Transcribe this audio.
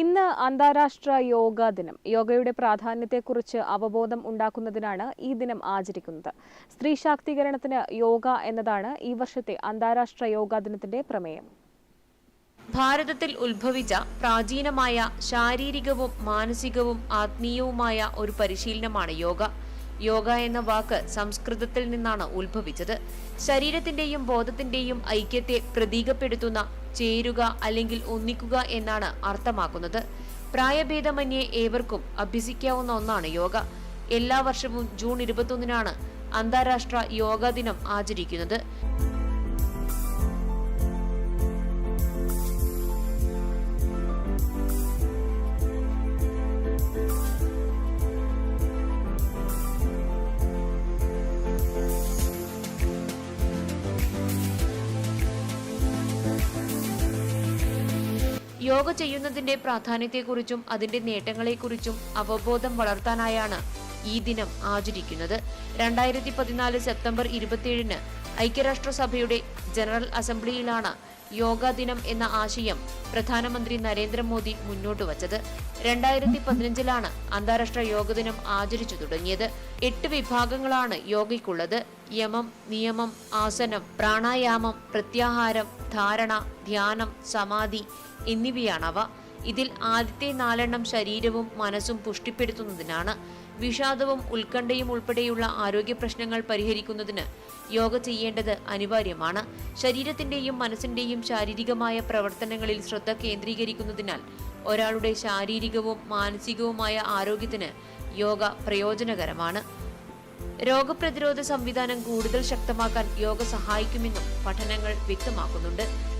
ഇന്ന് അന്താരാഷ്ട്ര യോഗാ ദിനം. യോഗയുടെ പ്രാധാന്യത്തെക്കുറിച്ച് അവബോധം ഉണ്ടാക്കുന്നതിനാണ് ഈ ദിനം ആചരിക്കുന്നത്. സ്ത്രീ ശാക്തീകരണത്തിന് യോഗ എന്നതാണ് ഈ വർഷത്തെ അന്താരാഷ്ട്ര യോഗാ ദിനത്തിന്റെ പ്രമേയം. ഭാരതത്തിൽ ഉത്ഭവിച്ച പ്രാചീനമായ ശാരീരികവും മാനസികവും ആത്മീയവുമായ ഒരു പരിശീലനമാണ് യോഗ. യോഗ എന്ന വാക്ക് സംസ്കൃതത്തിൽ നിന്നാണ് ഉത്ഭവിച്ചത്. ശരീരത്തിന്റെയും ബോധത്തിന്റെയും ഐക്യത്തെ പ്രതീകപ്പെടുത്തുന്ന ചേരുക അല്ലെങ്കിൽ ഒന്നിക്കുക എന്നാണ് അർത്ഥമാക്കുന്നത്. പ്രായഭേദമന്യേ ഏവർക്കും അഭ്യസിക്കാവുന്ന ഒന്നാണ് യോഗ. എല്ലാ വർഷവും ജൂൺ ഇരുപത്തൊന്നിനാണ് അന്താരാഷ്ട്ര യോഗാ ദിനം ആചരിക്കുന്നത്. യോഗ ചെയ്യുന്നതിന്റെ പ്രാധാന്യത്തെക്കുറിച്ചും അതിന്റെ നേട്ടങ്ങളെക്കുറിച്ചും അവബോധം വളർത്താനായാണ് ഈ ദിനം ആചരിക്കുന്നത്. രണ്ടായിരത്തി പതിനാല് സെപ്റ്റംബർ ഇരുപത്തിയേഴിന് ഐക്യരാഷ്ട്രസഭയുടെ ജനറൽ അസംബ്ലിയിലാണ് യോഗാ ദിനം എന്ന ആശയം പ്രധാനമന്ത്രി നരേന്ദ്രമോദി മുന്നോട്ട് വച്ചത്. രണ്ടായിരത്തി പതിനഞ്ചിലാണ് അന്താരാഷ്ട്ര യോഗ ദിനം ആചരിച്ചു തുടങ്ങിയത്. എട്ട് വിഭാഗങ്ങളാണ് യോഗയ്ക്കുള്ളത്. യമം നിയമം ആസനം പ്രാണായാമം പ്രത്യാഹാരം ധാരണ ധ്യാനം സമാധി എന്നിവയാണവ. ഇതിൽ ആദ്യത്തെ നാലെണ്ണം ശരീരവും മനസ്സും പുഷ്ടിപ്പെടുത്തുന്നതിനാണ് വിഷാദവും ഉത്കണ്ഠയും ഉൾപ്പെടെയുള്ള ആരോഗ്യ പ്രശ്നങ്ങൾ പരിഹരിക്കുന്നതിന് യോഗ ചെയ്യേണ്ടത് അനിവാര്യമാണ്. ശരീരത്തിന്റെയും മനസ്സിന്റെയും ശാരീരികമായ പ്രവർത്തനങ്ങളിൽ ശ്രദ്ധ കേന്ദ്രീകരിക്കുന്നതിനാൽ ഒരാളുടെ ശാരീരികവും മാനസികവുമായ ആരോഗ്യത്തിന് യോഗ പ്രയോജനകരമാണ്. രോഗപ്രതിരോധ സംവിധാനം കൂടുതൽ ശക്തമാക്കാൻ യോഗ സഹായിക്കുമെന്നും പഠനങ്ങൾ വ്യക്തമാക്കുന്നുണ്ട്.